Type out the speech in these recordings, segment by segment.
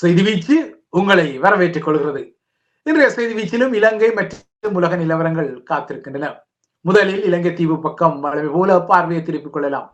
செய்தி வீச்சு உங்களை வரவேற்றுக் கொள்கிறது. இன்றைய செய்தி வீச்சிலும் இலங்கை மற்றும் உலக நிலவரங்கள் காத்திருக்கின்றன. முதலில் இலங்கை தீவு பக்கம் போல பார்வையை திருப்பிக் கொள்ளலாம்.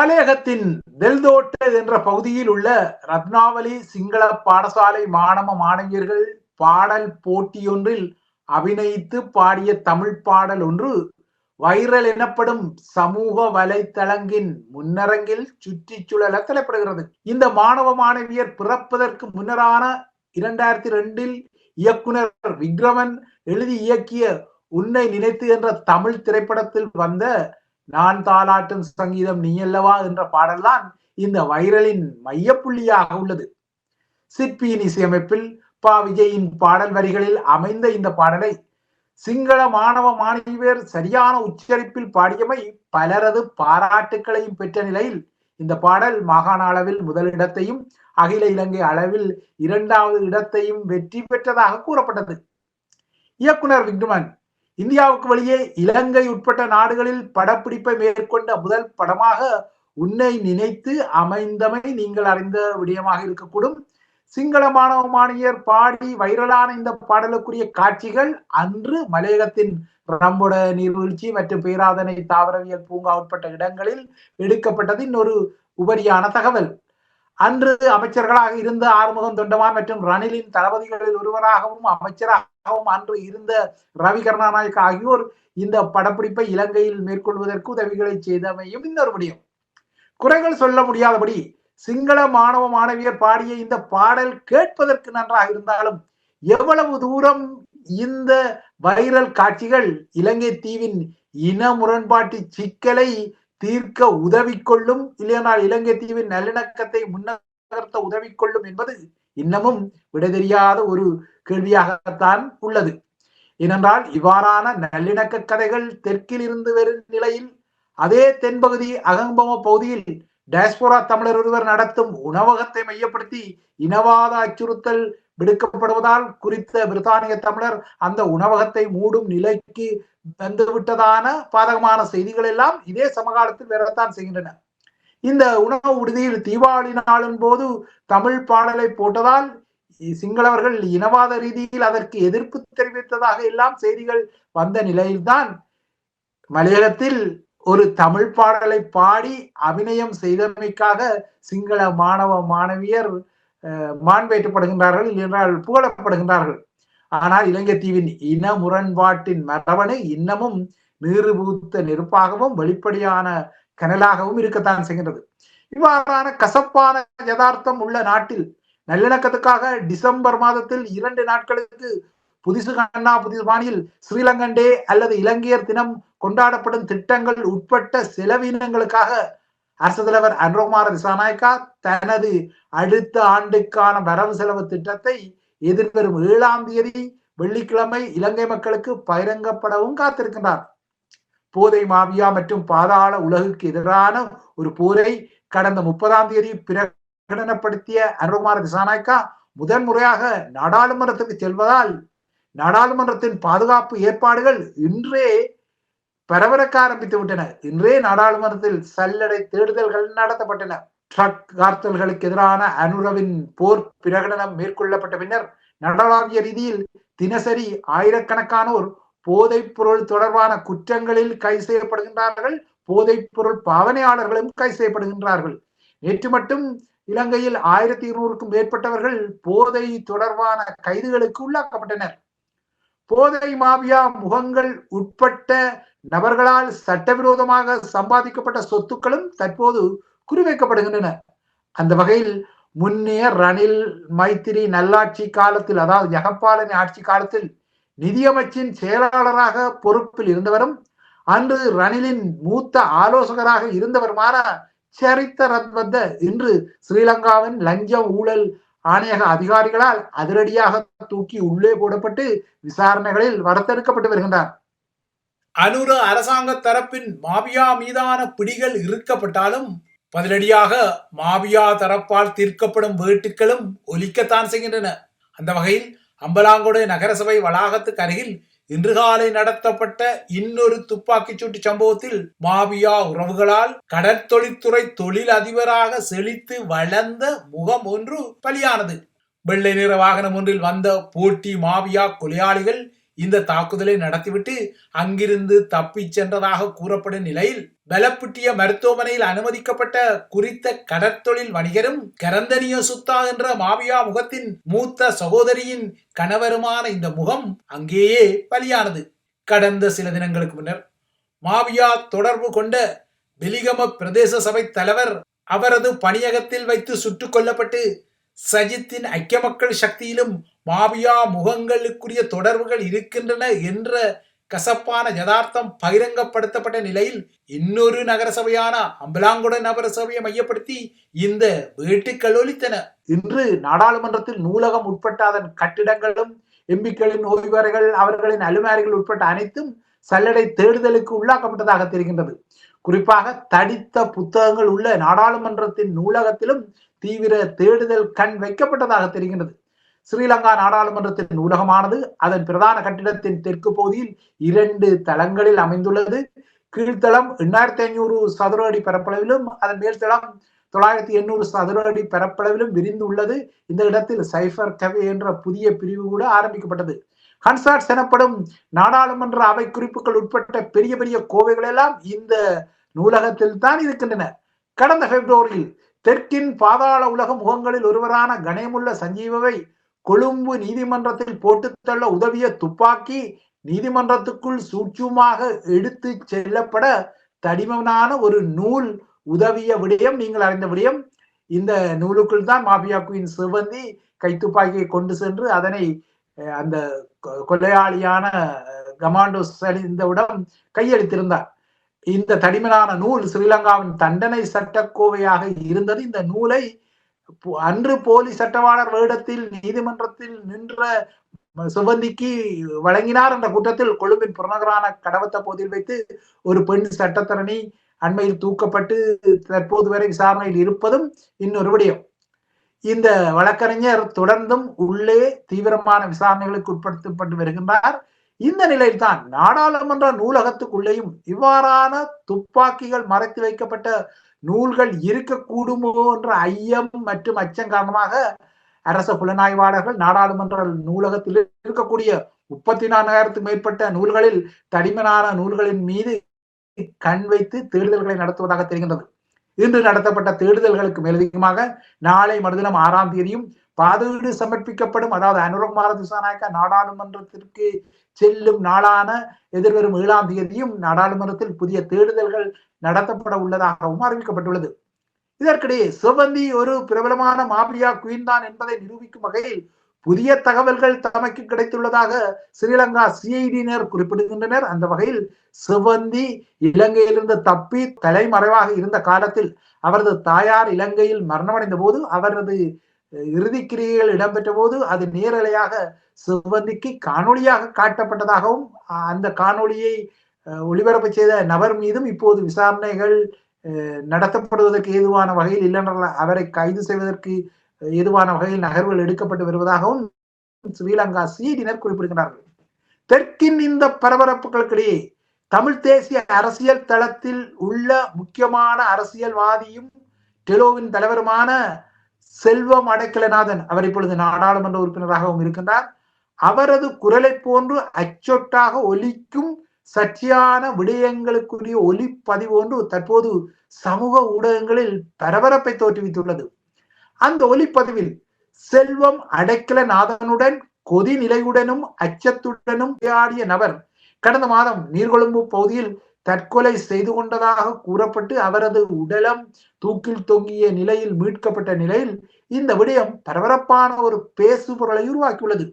மலையகத்தின் வெல்தோட்ட என்ற பகுதியில் உள்ள ரத்னாவளி சிங்கள பாடசாலை மாணவ மாணவியர்கள் பாடல் போட்டியொன்றில் அபிநயித்து பாடிய தமிழ் பாடல் ஒன்று வைரல் எனப்படும் சமூக வலைத்தளங்கின் முன்னரங்கில் சுற்றி சுழல தலைப்படுகிறது. இந்த மாணவ மாணவியர் பிறப்பதற்கு முன்னரான இரண்டாயிரத்தி ரெண்டில் இயக்குனர் விக்ரமன் எழுதி இயக்கிய உன்னை நினைத்து என்ற தமிழ் திரைப்படத்தில் வந்த நான் தாளாட்டும் சங்கீதம் நீ அல்லவா என்ற பாடல்தான் இந்த வைரலின் மையப்புள்ளியாக உள்ளது. சிற்பியின் இசையமைப்பில் பா விஜயின் பாடல் வரிகளில் அமைந்த இந்த பாடலை சிங்கள மாணவ மாணவியர் சரியான உச்சரிப்பில் பாடியமை பலரது பாராட்டுக்களையும் பெற்ற நிலையில் இந்த பாடல் மாகாண அளவில் முதலிடத்தையும் அகில இலங்கை அளவில் இரண்டாவது இடத்தையும் வெற்றி பெற்றதாக கூறப்பட்டது. இயக்குனர் விக்ரமன் இந்தியாவுக்கு வெளியே இலங்கை உட்பட்ட நாடுகளில் படப்பிடிப்பை மேற்கொண்ட முதல் படமாக உன்னை நினைத்து அமைந்தமை நீங்கள் அறிந்த விடயமாக இருக்கக்கூடும். சிங்கள மாணவ மாணவியர் பாடி வைரலான இந்த பாடலுக்குரிய காட்சிகள் அன்று மலையகத்தின் ரம்புட நீர்வீழ்ச்சி மற்றும் பேராதனை தாவரவியல் பூங்கா உட்பட்ட இடங்களில் எடுக்கப்பட்டது இன்னொரு உபரியான தகவல். அன்று அமைச்சர்களாக இருந்த ஆறுமுகம் தொண்டமான் மற்றும் ரணிலின் தளபதிகளில் ஒருவராகவும் அமைச்சராக அமைச்சராகவும் அன்று இருந்த ரவி கருணாநாயக் ஆகியோர் இந்த படப்பிடிப்பை இலங்கையில் மேற்கொள்வதற்கு உதவிகளை செய்தமையும் இன்னொரு முடியும் குறைகள் சொல்ல முடியாதபடி சிங்கள மாணவ மாணவியர் பாடிய இந்த பாடல் கேட்பதற்கு நன்றாக இருந்தாலும் எவ்வளவு தூரம் இந்த வைரல் காட்சிகள் இலங்கை தீவின் இன முரண்பாட்டு சிக்கலை தீர்க்க உதவி கொள்ளும் இல்லையானால் இலங்கை தீவின் நல்லிணக்கத்தை முன்னகர்த்த உதவி கொள்ளும் என்பது இன்னமும் விட தெரியாத ஒரு கேள்வியாகத்தான் உள்ளது. ஏனென்றால் இவ்வாறான நல்லிணக்க கதைகள் தெற்கில் இருந்து வரும் நிலையில் அதே தென்பகுதி அகம்பம பகுதியில் டயஸ்போரா தமிழர் ஒருவர் நடத்தும் உணவகத்தை மையப்படுத்தி இனவாத அச்சுறுத்தல் விடுக்கப்படுவதால் குறித்த பிரித்தானிய தமிழர் அந்த உணவகத்தை மூடும் நிலைக்கு வந்து விட்டதான பாதகமான செய்திகள் எல்லாம் இதே சமகாலத்தில் வரத்தான் செய்கின்றன. இந்த உணவு விடுதியில் தீபாவளி நாளின் போது தமிழ் பாடலை போட்டதால் சிங்களவர்கள் இனவாத ரீதியில் அதற்கு எதிர்ப்பு தெரிவித்ததாக எல்லாம் செய்திகள் வந்த நிலையில்தான் மலையாளத்தில் ஒரு தமிழ் பாடலை பாடி அபிநயம் செய்தமைக்காக சிங்கள மாணவ மாணவியர் மாண்பேற்றப்படுகின்றார்கள் என்றால் புகழப்படுகின்றார்கள். ஆனால் இலங்கை தீவின் இன முரண்பாட்டின் மரபணு இன்னமும் நீறுபூத்த நெருப்பாகவும் வெளிப்படையான கனலாகவும் இருக்கத்தான் செய்கின்றது. இவ்வாறான கசப்பான யதார்த்தம் உள்ள நாட்டில் நல்லிணக்கத்துக்காக டிசம்பர் மாதத்தில் இரண்டு நாட்களுக்கு புதிசு கண்ணா புதிசு பாணியில் ஸ்ரீலங்கன் டே அல்லது இலங்கையர் தினம் கொண்டாடப்படும் திட்டங்கள் உட்பட்ட செலவினங்களுக்காக அரசு தலைவர் அன்ரோகுமார திசாநாயக்கா தனது அடுத்த ஆண்டுக்கான வரவு செலவு திட்டத்தை எதிர்வரும் ஏழாம் தேதி வெள்ளிக்கிழமை இலங்கை மக்களுக்கு பகிரங்கப்படவும் காத்திருக்கின்றார். போதை மாவியா மற்றும் பாதாள உலகுக்கு எதிரான ஒரு போரை கடந்த முப்பதாம் தேதி பிரகடனப்படுத்திய அனுகுமார திசாநாயக்கா முதன் முறையாக நாடாளுமன்றத்துக்கு செல்வதால் நாடாளுமன்றத்தின் பாதுகாப்பு ஏற்பாடுகள் இன்றே பரபரக்க ஆரம்பித்து விட்டன. இன்றே நாடாளுமன்றத்தில் சல்லடை தேடுதல்கள் நடத்தப்பட்டன. ட்ரக் கார்த்தல்களுக்கு எதிரான அனுரவின் போர் பிரகடனம் மேற்கொள்ளப்பட்ட பின்னர் நடனாவிய ரீதியில் தினசரி ஆயிரக்கணக்கானோர் போதைப் பொருள் தொடர்பான குற்றங்களில் கைது செய்யப்படுகின்றார்கள். போதைப் பொருள் பாவனையாளர்களும் கைது செய்யப்படுகின்றார்கள். நேற்று மட்டும் இலங்கையில் ஆயிரத்தி இருநூறுக்கும் மேற்பட்டவர்கள் போதை தொடர்பான கைதுகளுக்கு உள்ளாக்கப்பட்டனர். போதை மாபியா முகங்கள் உட்பட்ட நபர்களால் சட்டவிரோதமாக சம்பாதிக்கப்பட்ட சொத்துக்களும் தற்போது குறிவைக்கப்படுகின்றன. அந்த வகையில் முன்னே ரணில் மைத்திரி நல்லாட்சி காலத்தில் அதாவது ஜெகப்பாலனி ஆட்சி காலத்தில் நிதியமைச்சின் செயலாளராக பொறுப்பில் இருந்தவரும் அன்று ரணிலின் மூத்த ஆலோசகராக இருந்தவருமான சரித்த ரத்வத்த இன்று ஸ்ரீலங்காவின் லஞ்ச ஊழல் ஆணையக அதிகாரிகளால் அதிரடியாக தூக்கி உள்ளே போடப்பட்டு விசாரணைகளில் வரத்தெடுக்கப்பட்டு வருகின்றார். அனுர அரசாங்க தரப்பின் மாபியா மீதான பிடிகள் இருக்கப்பட்டாலும் பதிலடியாக மாபியா தரப்பால் தீர்க்கப்படும் வேட்டுக்களும் ஒலிக்கத்தான் செய்கின்றன. அந்த வகையில் அம்பலாங்கொடை நகரசபை வளாகத்துக்கு அருகில் இன்று காலை நடத்தப்பட்ட இன்னொரு துப்பாக்கிச் சூட்டு சம்பவத்தில் மாபியா உறவுகளால் கடற்தொழில்துறை தொழில் அதிபராக செழித்து வளர்ந்த முகம் ஒன்று பலியானது. வெள்ளை நிற வாகனம் ஒன்றில் வந்த போட்டி மாபியா கொலையாளிகள் இந்த தாக்குதலை நடத்திவிட்டு அங்கிருந்து தப்பிச் சென்றதாக கூறப்படும் நிலையில் பலப்புட்டிய மருத்துவமனையில் அனுமதிக்கப்பட்ட குறித்த கடற்தொழில் வணிகரும் கரந்தனிய சுத்தா என்ற மாவியா முகத்தின் மூத்த சகோதரியின் கணவருமான இந்த முகம் அங்கேயே பலியானது. கடந்த சில தினங்களுக்கு முன்னர் மாவியா தொடர்பு கொண்ட வெலிகம பிரதேச சபை தலைவர் அவரது பணியகத்தில் வைத்து சுட்டுக் கொல்லப்பட்டு சஜித்தின் ஐக்கிய மக்கள் சக்தியிலும் மாபியா முகங்களுக்குரிய தொடர்புகள் இருக்கின்றன என்ற கசப்பான யதார்த்தம் பகிரங்கப்படுத்தப்பட்ட நிலையில் இன்னொரு நகரசபையான அம்பலாங்குட நகரசபையை மையப்படுத்தி இந்த வேட்டுக்கள் ஒலித்தன. இன்று நாடாளுமன்றத்தில் நூலகம் உட்பட்ட அதன் கட்டிடங்களும் எம்பிக்களின் ஓய்வறைகள் அவர்களின் அலுமாரிகள் உட்பட்ட அனைத்தும் சல்லடை தேடுதலுக்கு உள்ளாக்கப்பட்டதாக தெரிகின்றது. குறிப்பாக தடித்த புத்தகங்கள் உள்ள நாடாளுமன்றத்தின் நூலகத்திலும் தீவிர தேடுதல் கண் வைக்கப்பட்டதாக தெரிகின்றது. ஸ்ரீலங்கா நாடாளுமன்றத்தின் நூலகமானது அதன் பிரதான கட்டிடத்தின் தெற்கு பகுதியில் இரண்டு தளங்களில் அமைந்துள்ளது. கீழ்த்தளம் எண்ணாயிரத்தி ஐநூறு சதுர அடி பரப்பளவிலும் அதன் மேல்தளம் தொள்ளாயிரத்தி எண்ணூறு சதுர அடி பரப்பளவிலும் விரிந்து உள்ளது இந்த இடத்தில் சைஃபர் கவே என்ற புதிய பிரிவு கூட ஆரம்பிக்கப்பட்டது. ஹன்சாட்ஸ் எனப்படும் நாடாளுமன்ற அவை குறிப்புகள் உட்பட்ட பெரிய பெரிய கோவைகள் எல்லாம் இந்த நூலகத்தில் தான் இருக்கின்றன. கடந்த பிப்ரவரியில் தெற்கின் பாதாள உலக முகங்களில் ஒருவரான கணேமுள்ள சஞ்சீவவை கொழும்பு நீதிமன்றத்தில் போட்டு தள்ள உதவிய துப்பாக்கி நீதிமன்றத்துக்குள் சூட்சுமாக எடுத்து செல்லப்பட தடிமனான ஒரு நூல் உதவிய விடயம் நீங்கள் அறிந்த விடயம். இந்த நூலுக்குள் தான் மாபியா குயின் சிவந்தி கைத்துப்பாக்கியை கொண்டு சென்று அதனை அந்த கொலையாளியான கமாண்டோ சரிந்தவுடன் கையெழுத்திருந்தார் இந்த தடிமனான நூல் ஸ்ரீலங்காவின் தண்டனை சட்டக்கோவையாக இருந்தது. இந்த நூலை அன்று போலி சட்டவாளர் வேடத்தில் நீதிமன்றத்தில் நின்ற சுவந்திக்கு வழங்கினார் என்ற குற்றத்தில் கொழும்பின் புறநகரான கடவத்த போதில் வைத்து ஒரு பெண் சட்டத்தரணி அண்மையில் தூக்கப்பட்டு தற்போது வரை விசாரணையில் இருப்பதும் இன்னொரு விடயம். இந்த வழக்கறிஞர் தொடர்ந்தும் உள்ளே தீவிரமான விசாரணைகளுக்கு உட்படுத்தப்பட்டு வருகின்றார். இந்த நிலையில்தான் நாடாளுமன்ற நூலகத்துக்குள்ளேயும் இவ்வாறான துப்பாக்கிகள் மறைத்து வைக்கப்பட்ட நூல்கள் இருக்கக்கூடுமோ என்ற ஐயம் மற்றும் அச்சம் காரணமாக அரச புலனாய்வாளர்கள் நாடாளுமன்ற நூலகத்தில் இருக்கக்கூடிய முப்பத்தி நான்காயிரத்துக்கு மேற்பட்ட நூல்களில் தடிமனான நூல்களின் மீது கண் வைத்து தேடுதல்களை நடத்துவதாக தெரிகின்றது. இன்று நடத்தப்பட்ட தேடுதல்களுக்கு மேலதிகமாக நாளை மறுதினம் ஆறாம் தேதியும் பாதுகீடு சமர்ப்பிக்கப்படும். அதாவது அனுரகுமார திசாநாயக்கா நாடாளுமன்றத்திற்கு செல்லும் நாளான எதிர்வரும் ஏழாம் தேதியும் நாடாளுமன்றத்தில் புதிய தேடுதல்கள் நடத்தப்பட உள்ளதாகவும் அறிவிக்கப்பட்டுள்ளது. இதற்கிடையே சிவந்தி ஒரு பிரபலமான மாபியா குயின் தான் என்பதை நிரூபிக்கும் வகையில் புதிய தகவல்கள் தமக்கு கிடைத்துள்ளதாக ஸ்ரீலங்கா சிஐடியினர் குறிப்பிடுகின்றனர். அந்த வகையில் சிவந்தி இலங்கையிலிருந்து தப்பி தலைமறைவாக இருந்த காலத்தில் அவரது தாயார் இலங்கையில் மரணமடைந்த போது அவரது இறுதிக்கிரியைகள் இடம்பெற்ற போது அது நேரலையாக சிவந்திக்கு காணொளியாக காட்டப்பட்டதாகவும் அந்த காணொளியை ஒளிபரப்பு செய்த நபர் மீதும் இப்போது விசாரணைகள் நடத்தப்படுவதற்கு ஏதுவான வகையில் இல்லைன்ற அவரை கைது செய்வதற்கு எதுவான வகையில் நகர்வுகள் எடுக்கப்பட்டு வருவதாகவும் ஸ்ரீலங்கா சீடினர் குறிப்பிடுகிறார்கள் தெற்கின் இந்த பரபரப்புகளுக்கிடையே தமிழ் தேசிய அரசியல் தளத்தில் உள்ள முக்கியமான அரசியல்வாதியும் டெலோவின் தலைவருமான செல்வம் அடைக்கலநாதன் அவர் இப்பொழுது நாடாளுமன்ற உறுப்பினராகவும் இருக்கின்றார். அவரது குரலை போன்று அச்சொட்டாக ஒலிக்கும் சர்ச்சையான விடயங்களுக்குரிய ஒலிப்பதிவு ஒன்று தற்போது சமூக ஊடகங்களில் பரபரப்பை தோற்றுவித்துள்ளது. அந்த ஒலிப்பதிவில் செல்வம் அடைக்கலநாதனுடன் கொதி நிலையுடனும் அச்சத்துடனும் விளையாடிய நபர் கடந்த மாதம் நீர்கொழும்பு பகுதியில் தற்கொலை செய்து கொண்டதாக கூறப்பட்டு அவரது உடலம் தூக்கில் தொங்கிய நிலையில் மீட்கப்பட்ட நிலையில் இந்த விடயம் பரபரப்பான ஒரு பேசுபொருளை உருவாக்கியுள்ளது.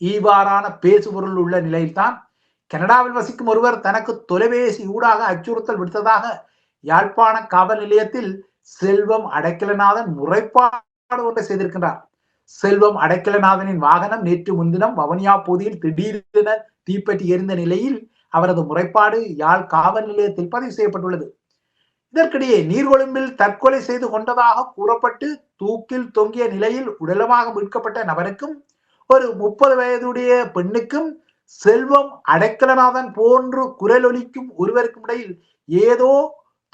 ஈவாறான பேசுபொருள் உள்ள நிலையில்தான் கனடாவில் வசிக்கும் ஒருவர் தனக்கு தொலைபேசி ஊடாக அச்சுறுத்தல் விடுத்ததாக யாழ்ப்பாண காவல் நிலையத்தில் செல்வம் அடைக்கலநாதன் முறைப்பாடு ஒன்றை செய்திருக்கின்றார். செல்வம் அடைக்கலநாதனின் வாகனம் நேற்று முன்தினம் வவனியா பகுதியில் திடீரென தீப்பற்றி எரிந்த நிலையில் அவரது முறைப்பாடு யாழ் காவல் நிலையத்தில் பதிவு செய்யப்பட்டுள்ளது. இதற்கிடையே நீர்கொழும்பில் தற்கொலை செய்து கொண்டதாக கூறப்பட்டு தூக்கில் தொங்கிய நிலையில் உடலமாக மீட்கப்பட்ட நபருக்கும் ஒரு முப்பது வயதுடைய பெண்ணுக்கும் செல்வம் அடைக்கலநாதன் போன்று குரல் ஒலிக்கும் ஒருவருக்கும் இடையில் ஏதோ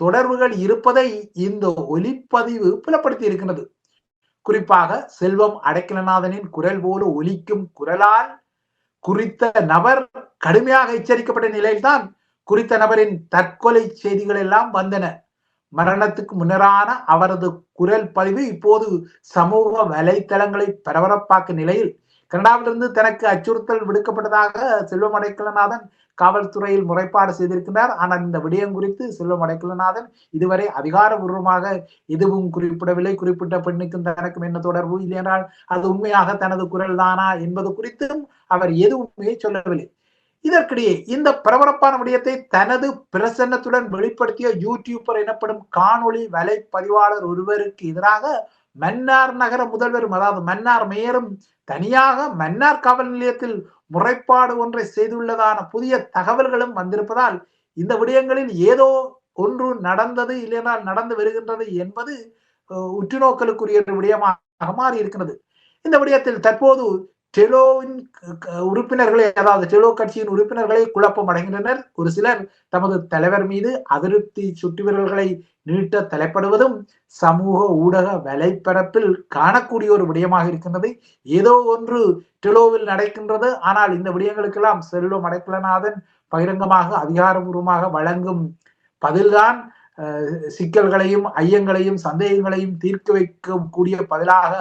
தொடர்புகள் இருப்பதை இந்த ஒலிப்பதிவு புலப்படுத்தி இருக்கிறது குறிப்பாக செல்வம் அடைக்கலநாதனின் குரல் போல ஒலிக்கும் குரலால் குறித்த நபர் கடுமையாக எச்சரிக்கப்பட்ட நிலையில்தான் குறித்த நபரின் தற்கொலை செய்திகள் எல்லாம் வந்தன. மரணத்துக்கு முன்னரான அவரது குரல் பதிவு இப்போது சமூக வலைத்தளங்களை பரபரப்பாக்கும் நிலையில் கனடாவிலிருந்து தனக்கு அச்சுறுத்தல் விடுக்கப்பட்டதாக செல்வம் அடைக்கலநாதன் காவல்துறையில் முறைப்பாடு செய்திருக்கிறார் ஆனால் இந்த விடயம் குறித்து செல்வம் அடைக்கலநாதன் இதுவரை அதிகாரபூர்வமாக எதுவும் குறிப்பிடவில்லை. குறிப்பிட்ட பெண்ணுக்கும் தனக்கும் என்ன தொடர்பு இல்லையென்றால் அது உண்மையாக தனது குரல் தானா என்பது குறித்தும் அவர் எதுவுமே சொல்லவில்லை. இதற்கிடையே இந்த பரபரப்பான விடயத்தை தனது பிரசன்னத்துடன் வெளிப்படுத்திய யூடியூபர் எனப்படும் காணொளி வலைப்பதிவாளர் ஒருவருக்கு எதிராக மன்னார் நகர முதல்வரும் அதாவது மன்னார் மேயரும் தனியாக மன்னார் காவல் நிலையத்தில் முறைப்பாடு ஒன்றை செய்துள்ளதான புதிய தகவல்களும் வந்திருப்பதால் இந்த விடயங்களில் ஏதோ ஒன்று நடந்தது இல்லையென்றால் நடந்து வருகின்றது என்பது உற்றுநோக்கலுக்குரிய விடயமாக மாறி இருக்கிறது இந்த விடயத்தில் தற்போது டெலோவின் உறுப்பினர்களை அதாவது டெலோ கட்சியின் உறுப்பினர்களை குழப்பம் அடைகின்றனர். ஒரு சிலர் தமது தலைவர் மீது அதிருப்தி சுட்டுவிரல்களை நீட்ட தலைப்படுவதும் சமூக ஊடக வலைப்பரப்பில் காணக்கூடிய ஒரு விடயமாக இருக்கின்றது. ஏதோ ஒன்று டெலோவில் நடக்கின்றது. ஆனால் இந்த விடயங்களுக்கெல்லாம் செல்வம் அடைக்கலநாதன் பகிரங்கமாக அதிகாரபூர்வமாக வழங்கும் பதில்தான் சிக்கல்களையும் ஐயங்களையும் சந்தேகங்களையும் தீர்க்க வைக்கக்கூடிய பதிலாக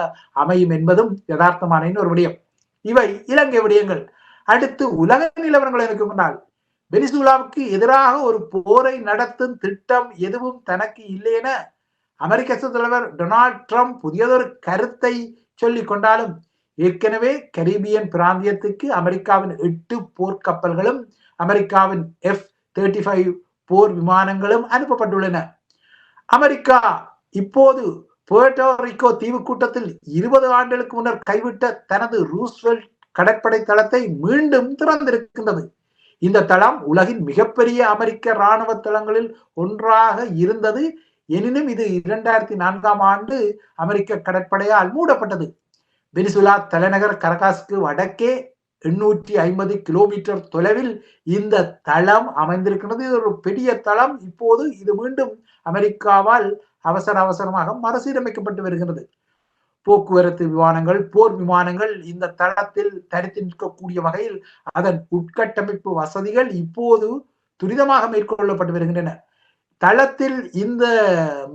அமையும் என்பதும் யதார்த்தமான ஒரு விடயம். இவை இலங்கை விடயங்கள். அடுத்து உலக நிலவரங்கள் எனக்கு முன்னால். வெனிசுலாவுக்கு எதிராக ஒரு போரை நடத்தும் திட்டம் எதுவும் தனக்கு இல்லை என அமெரிக்க தலைவர் டொனால்ட் ட்ரம்ப் புதியதொரு கருத்தை சொல்லிக் கொண்டாலும் ஏற்கனவே கரீபியன் பிராந்தியத்துக்கு அமெரிக்காவின் எட்டு போர்க்கப்பல்களும் அமெரிக்காவின் எஃப் தேர்ட்டி ஃபைவ் போர் விமானங்களும் அனுப்பப்பட்டுள்ளன. அமெரிக்கா இப்போது புவேட்டோரிக்கோ தீவு கூட்டத்தில் இருபது ஆண்டுகளுக்கு முன்னர் கைவிட்ட தனது ரூஸ்வெல்ட் கடற்படை தளத்தை மீண்டும் திறந்திருக்கின்றது. இந்த தளம் உலகின் மிகப்பெரிய அமெரிக்க இராணுவ தளங்களில் ஒன்றாக இருந்தது. எனினும் இது இரண்டாயிரத்தி நான்காம் ஆண்டு அமெரிக்க கடற்படையால் மூடப்பட்டது. வெனிசுலா தலைநகர் கரகாஸ்க்கு வடக்கே எண்ணூற்றி ஐம்பது கிலோமீட்டர் தொலைவில் இந்த தளம் அமைந்திருக்கிறது இது ஒரு பெரிய தளம். இப்போது இது மீண்டும் அமெரிக்காவால் அவசர அவசரமாக மறுசீரமைக்கப்பட்டு வருகிறது. போக்குவரத்து விமானங்கள் போர் விமானங்கள் இந்த தளத்தில் தரித்து நிற்கக்கூடிய வகையில் அதன் உட்கட்டமைப்பு வசதிகள் இப்போது துரிதமாக மேற்கொள்ளப்பட்டு வருகின்றன. தளத்தில் இந்த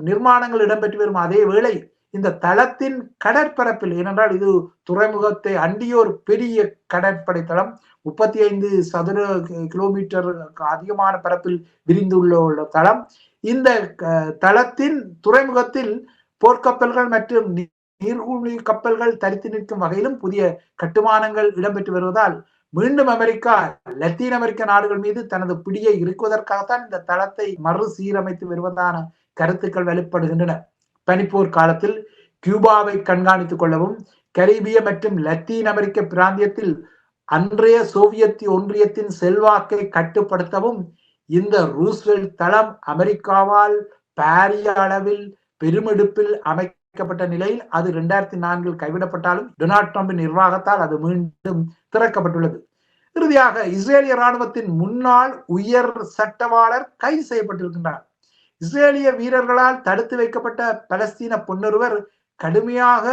நிர்மாணங்கள் இடம்பெற்று வரும் அதே வேளை இந்த தளத்தின் கடற்பரப்பில் ஏனென்றால் இது துறைமுகத்தை அண்டிய ஒரு பெரிய கடற்படை தளம் முப்பத்தி ஐந்து சதுர கிலோமீட்டர் அதிகமான பரப்பில் விரிந்துள்ள தளம். இந்த தளத்தின் துறைமுகத்தில் போர்க்கப்பல்கள் மற்றும் நீர்மூழ்கி கப்பல்கள் தரித்து நிற்கும் வகையிலும் புதிய கட்டுமானங்கள் இடம்பெற்று வருவதால் மீண்டும் அமெரிக்கா லத்தீன் அமெரிக்க நாடுகள் மீது தனது பிடியை இருக்குவதற்காகத்தான் இந்த தளத்தை மறு சீரமைத்து வருவதான கருத்துக்கள் வெளிப்படுகின்றன. பனிப்போர் காலத்தில் கியூபாவை கண்காணித்துக் கொள்ளவும் கரீபிய மற்றும் லத்தீன் அமெரிக்க பிராந்தியத்தில் அன்றைய சோவியத் ஒன்றியத்தின் செல்வாக்கை கட்டுப்படுத்தவும் இந்த ரூஸ்வெல்ட் தளம் அமெரிக்காவால் பாரிய அளவில் பெருமெடுப்பில் அமைக்கப்பட்ட நிலையில் அது இரண்டாயிரத்தி நான்கில் கைவிடப்பட்டாலும் டொனால்ட் ட்ரம்பின் நிர்வாகத்தால் அது மீண்டும் திறக்கப்பட்டுள்ளது. இறுதியாக இஸ்ரேலிய ராணுவத்தின் முன்னாள் உயர் சட்டவாளர் கைது செய்யப்பட்டிருக்கின்றார். இஸ்ரேலிய வீரர்களால் தடுத்து வைக்கப்பட்ட பலஸ்தீன பொன்னொருவர் கடுமையாக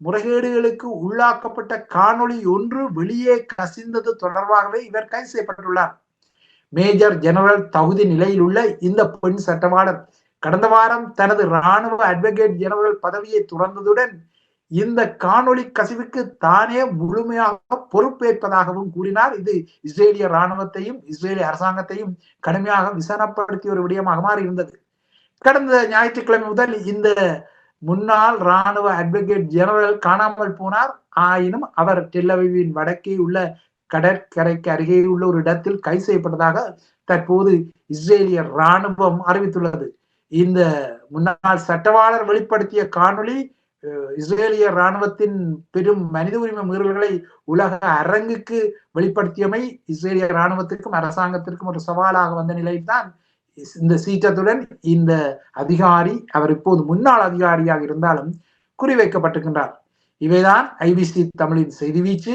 முறைகேடுகளுக்கு உள்ளாக்கப்பட்ட காணொளி ஒன்று வெளியே கசிந்தது தொடர்பாகவே இவர் கைது செய்யப்பட்டுள்ளார். மேஜர் ஜெனரல் தகுதி நிலையில் உள்ள இந்த பெண் சட்டவாளர் கடந்த வாரம் தனது ராணுவ அட்வொகேட் ஜெனரல் பதவியை துறந்ததுடன் இந்த காணொளி கசிவுக்கு தானே முழுமையாக பொறுப்பேற்பதாகவும் கூறினார். இது இஸ்ரேலிய ராணுவத்தையும் இஸ்ரேலிய அரசாங்கத்தையும் கடுமையாக விசாரப்படுத்திய ஒரு விடயமாக மாறி இருந்தது கடந்த ஞாயிற்றுக்கிழமை முதல் இந்த முன்னாள் ராணுவ அட்வொகேட் ஜெனரல் காணாமல் போனார். ஆயினும் அவர் டெல்லவிவின் வடக்கே உள்ள கடற்கரைக்கு அருகே உள்ள ஒரு இடத்தில் கைது செய்யப்பட்டதாக தற்போது இஸ்ரேலிய ராணுவம் அறிவித்துள்ளது. இந்த முன்னாள் சட்டவாளர் வெளிப்படுத்திய காணொளி இஸ்ரேலிய ராணுவத்தின் பெரும் மனித உரிமை மீறல்களை உலக அரங்குக்கு வெளிப்படுத்தியமை இஸ்ரேலிய ராணுவத்திற்கும் அரசாங்கத்திற்கும் ஒரு சவாலாக வந்த நிலையில்தான் இந்த சீற்றத்துடன் இந்த அதிகாரி அவர் இப்போது முன்னாள் அதிகாரியாக இருந்தாலும் குறிவைக்கப்பட்டிருக்கின்றார். இவைதான் ஐபிசி தமிழின் செய்தி வீச்சு.